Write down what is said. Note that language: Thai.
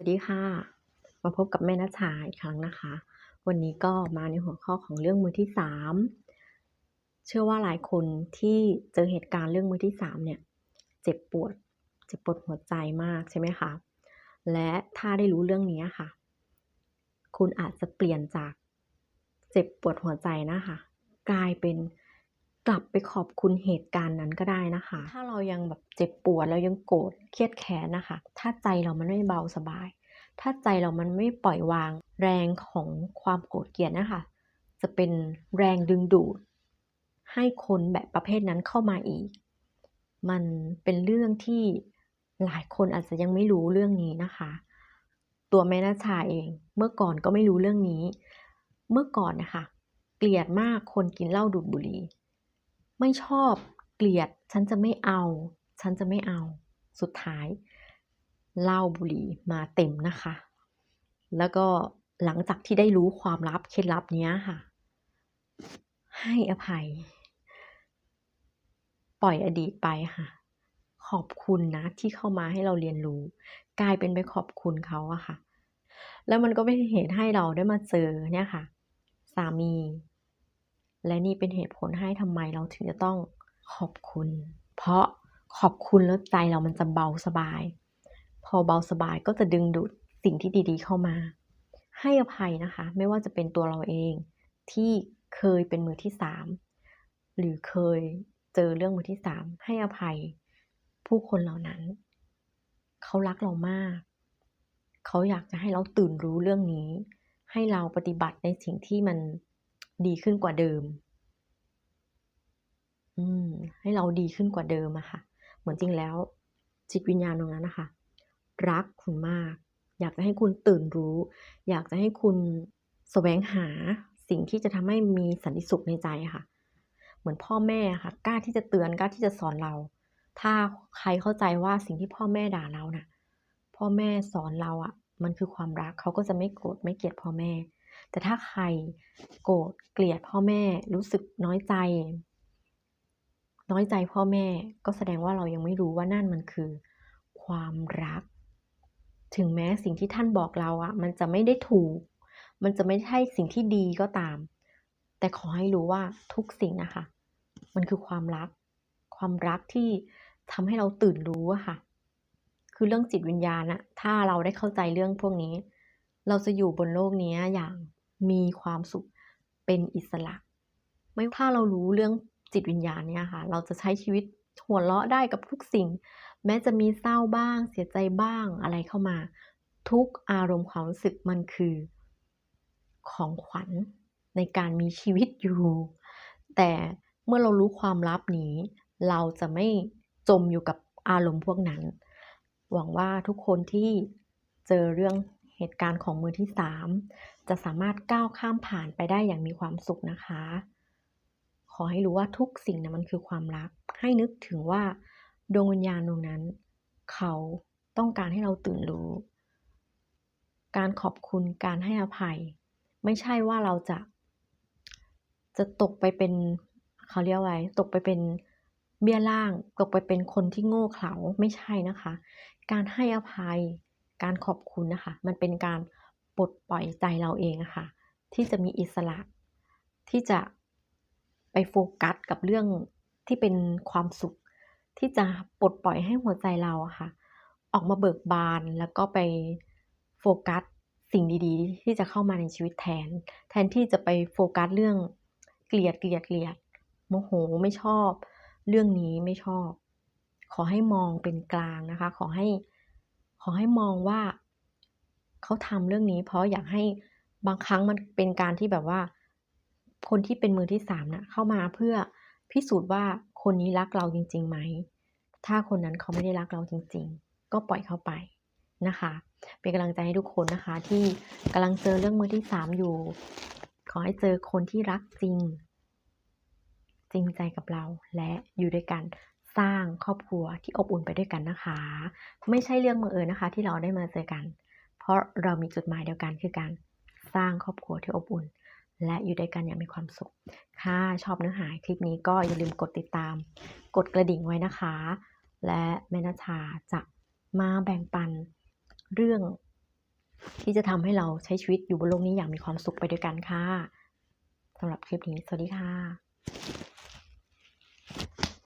วัสดีค่ะ มาพบกับแม่นัชชาอีกครั้งนะคะ วันนี้ก็มาในหัวข้อของเรื่องมือที่3เชื่อว่าหลายคนที่เจอเหตุการณ์เรื่องมือที่3เนี่ยเจ็บปวดเจ็บปวดหัวใจมากใช่ไหมคะและถ้าได้รู้เรื่องนี้ค่ะ คุณอาจจะเปลี่ยนจากเจ็บปวดหัวใจนะคะ กลายเป็น กลับไปขอบคุณเหตุการณ์นั้นก็ได้นะคะ ถ้าเรายังแบบเจ็บปวดแล้วยังโกรธเครียดแค้นนะคะ ถ้าใจเรามันไม่เบาสบาย ถ้าใจเรามันไม่ปล่อยวางแรงของความโกรธเกลียดนะคะ จะเป็นแรงดึงดูด ให้คนแบบประเภทนั้นเข้ามาอีก มันเป็นเรื่องที่หลายคนอาจจะยังไม่รู้เรื่องนี้นะคะ ตัวแม่นาชาเองเมื่อก่อนก็ไม่รู้เรื่องนี้ เมื่อก่อนนะคะ เกลียดมากคนกินเหล้าดูดบุหรี่ ไม่ชอบเกลียด ฉันจะไม่เอา ฉันจะไม่เอา สุดท้ายเหล้าบุหรี่มาเต็มนะคะ แล้วก็หลังจากที่ได้รู้ความลับเคล็ดลับเนี้ยค่ะ ให้อภัย ปล่อยอดีตไปค่ะ ขอบคุณนะที่เข้ามาให้เราเรียนรู้ กลายเป็นไปขอบคุณเขาอะค่ะ แล้วมันก็เป็นเหตุให้เราได้มาเจอเนี่ยค่ะ สามี และนี่เป็นเหตุผลให้ทำไมเราถึงจะต้องขอบคุณ เพราะขอบคุณแล้วใจเรามันจะเบาสบาย พอเบาสบายก็จะดึงดูดสิ่งที่ดีๆเข้ามา ให้อภัยนะคะ ไม่ว่าจะเป็นตัวเราเองที่เคยเป็นมือที่สามหรือเคยเจอเรื่องมือที่สามให้อภัยผู้คนเหล่านั้น เขารักเรามาก เขาอยากจะให้เราตื่นรู้เรื่องนี้ ให้เราปฏิบัติในสิ่งที่มัน ดีขึ้นกว่าเดิม อืม ให้เราดีขึ้นกว่าเดิมอะค่ะ เหมือนจริงแล้ว จิตวิญญาณตรงนั้นนะคะ รักคุณมาก อยากจะให้คุณตื่นรู้ อยากจะให้คุณแสวงหาสิ่งที่จะทำให้มีสันติสุขในใจค่ะ เหมือนพ่อแม่ค่ะ กล้าที่จะเตือนกล้าที่จะสอนเรา ถ้าใครเข้าใจว่าสิ่งที่พ่อแม่ด่าเราน่ะ พ่อแม่สอนเราอะมันคือความรักเขาก็จะไม่โกรธไม่เกลียดพ่อแม่ แต่ถ้าใครโกรธเกลียดพ่อแม่รู้สึกน้อยใจ น้อยใจพ่อแม่ก็แสดงว่าเรายังไม่รู้ว่านั่นมันคือ ความรัก ถึงแม้สิ่งที่ท่านบอกเราอะมันจะไม่ได้ถูก มันจะไม่ใช่สิ่งที่ดีก็ตาม แต่ขอให้รู้ว่าทุกสิ่งนะคะ มันคือความรัก ความรักที่ทำให้เราตื่นรู้อะค่ะ คือเรื่องจิตวิญญาณอะถ้าเราได้เข้าใจเรื่องพวกนี้ เราจะอยู่บนโลกนี้อย่างมีความสุขเป็นอิสระ ไม่ถ้าเรารู้เรื่องจิตวิญญาณเนี่ยค่ะ เราจะใช้ชีวิตหัวเราะได้กับทุกสิ่ง แม้จะมีเศร้าบ้าง เสียใจบ้างอะไรเข้ามา ทุกอารมณ์ความรู้สึกมันคือ ของขวัญในการมีชีวิตอยู่ แต่เมื่อเรารู้ความลับนี้ เราจะไม่จมอยู่กับอารมณ์พวกนั้น หวังว่าทุกคนที่เจอเรื่อง เหตุการณ์ของมือที่สามจะสามารถก้าวข้ามผ่านไปได้อย่างมีความสุขนะคะ ขอให้รู้ว่าทุกสิ่งนะมันคือความรัก ให้นึกถึงว่าดวงวิญญาณดวงนั้น เขาต้องการให้เราตื่นรู้ การขอบคุณการให้อภัย ไม่ใช่ว่าเราจะ จะตกไปเป็นเขาเรียกว่าไงตกไปเป็นเบี้ยล่าง ตกไปเป็นคนที่โง่เขลาไม่ใช่นะคะ การให้อภัย การขอบคุณนะคะ มันเป็นการปลดปล่อยใจเราเองะค่ะ ที่จะมีอิสระ ที่จะไปโฟกัสกับเรื่องที่เป็นความสุข ที่จะปลดปล่อยให้หัวใจเราอะค่ะ ออกมาเบิกบานแล้วก็ไปโฟกัสสิ่งดีๆ ที่จะเข้ามาในชีวิตแทน แทนที่จะไปโฟกัสเรื่องเกลียดเกลียดเกลียดโมโหไม่ชอบ เรื่องนี้ไม่ชอบ ขอให้มองเป็นกลางนะคะ ขอให้ ขอให้มองว่าเขาทำเรื่องนี้ เพราะอยากให้บางครั้งมันเป็นการที่แบบว่า คนที่เป็นมือที่สามนะ่ะเข้ามาเพื่อพิสูจน์ว่าคนนี้รักเราจริงๆไหม ถ้าคนนั้นเขาไม่ได้รักเราจริง ๆ ก็ปล่อยเขาไปนะคะ เป็นกำลังใจให้ทุกคนนะคะ ที่กำลังเจอเรื่องมือที่สามอยู่ ขอให้เจอคนที่รักจริง จริงใจกับเราและอยู่ด้วยกัน สร้างครอบครัวที่อบอุ่นไปด้วยกันนะคะ ไม่ใช่เรื่องบังเอิญนะคะ ที่เราได้มาเจอกัน เพราะเรามีจุดหมายเดียวกันคือการสร้างครอบครัวที่อบอุ่น และอยู่ด้วยกันอย่างมีความสุขค่ะชอบเนื้อหาคลิปนี้ก็อย่าลืมกดติดตาม กดกระดิ่งไว้นะคะ และแม่นาชาจะมาแบ่งปันเรื่องที่จะทำให้เราใช้ชีวิตอยู่บนโลกนี้อย่างมีความสุขไปด้วยกันค่ะสำหรับคลิปนี้ สวัสดีค่ะ